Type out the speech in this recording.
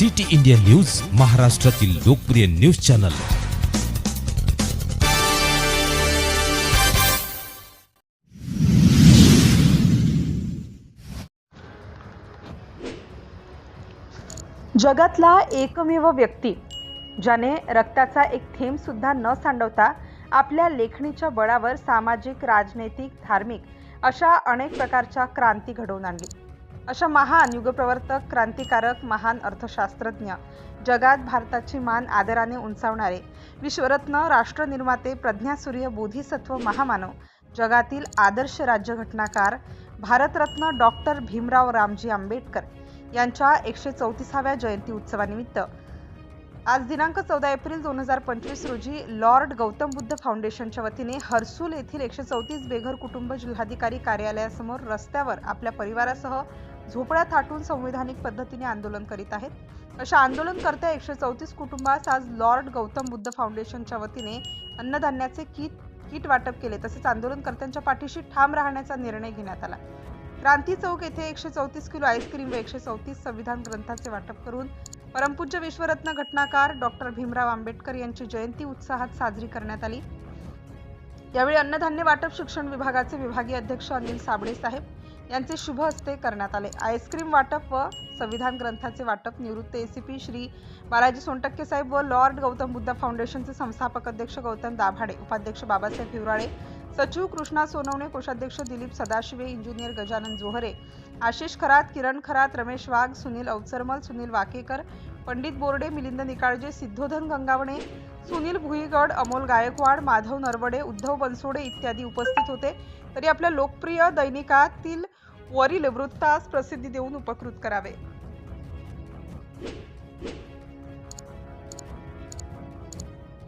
City India news महाराष्ट्रातील लोकप्रिय news channel. जगातला एकमेव व्यक्ती ज्याने रक्ताचा एक थेंब सुद्धा न सांडवता आपल्या लेखणीच्या बळावर सामाजिक राजनैतिक धार्मिक अशा अनेक प्रकारच्या क्रांती घडवून आणली. अशा महान युगप्रवर्तक क्रांतिकारक महान अर्थशास्त्रज्ञ. जगात भारताची मान आदराने उंचावणारे विश्वरत्न राष्ट्रनिर्माते प्रज्ञासूर्य बोधिसत्व महामानव जगातील आदर्श राज्यघटनाकार भारतरत्न डॉक्टर भीमराव रामजी आंबेडकर यांच्या एकशे चौतीसाव्या जयंती उत्सवानिमित्त. आज दिनांक चौदा एप्रिल दोन हजार पंचवीस रोजी लॉर्ड गौतम बुद्ध फाउंडेशनच्या वतीने हर्सूल येथील एकशे चौतीस बेघर कुटुंब जिल्हाधिकारी कार्यालयासमोर रस्त्यावर आपल्या परिवारासह झोपड्या थाटून संविधानिक पद्धतीने आंदोलन करीत आहेत. अशा आंदोलनकर्त्या एकशे चौतीस कुटुंबास आज लॉर्ड गौतम बुद्ध फाउंडेशनच्या वतीने अन्नधान्याचे किट किट वाटप केले. तसेच आंदोलनकर्त्यांच्या पाठीशी ठाम राहण्याचा निर्णय घेण्यात आला. क्रांती चौक येथे एकशे चौतीस किलो आईस्क्रीम व एकशे चौतीस संविधान ग्रंथाचे वाटप करून परमपूज्य विश्वरत्न घटनाकार डॉक्टर भीमराव आंबेडकर यांची जयंती उत्साहात साजरी करण्यात आली. यावेळी अन्नधान्य वाटप शिक्षण विभागाचे विभागीय अध्यक्ष अनिल साबळे साहेब यांचे शुभ हस्ते करण्यात आले. आईस्क्रीम वाटप व संविधान ग्रंथाचे वाटप निवृत्त एसीपी श्री बालाजी सोनटक्के साहेब व लॉर्ड गौतम बुद्ध फाउंडेशनचे संस्थापक अध्यक्ष गौतम दाभाडे उपाध्यक्ष बाबासाहेब हिवराळे सचिव कृष्णा सोनवणे कोषाध्यक्ष दिलीप सदाशिवे इंजिनियर गजानन जोहरे आशिष खरात किरण खरात रमेश वाघ सुनील अवचरमल सुनील वाकेकर पंडित बोर्डे मिलिंद निकाळजे सिद्धोधन गंगावणे सुनील भुईगड अमोल गायकवाड माधव नरवडे उद्धव बनसोडे इत्यादी उपस्थित होते. तरी आपल्या लोकप्रिय दैनिकातील वरील वृत्तास प्रसिद्धी देऊन उपकृत करावे.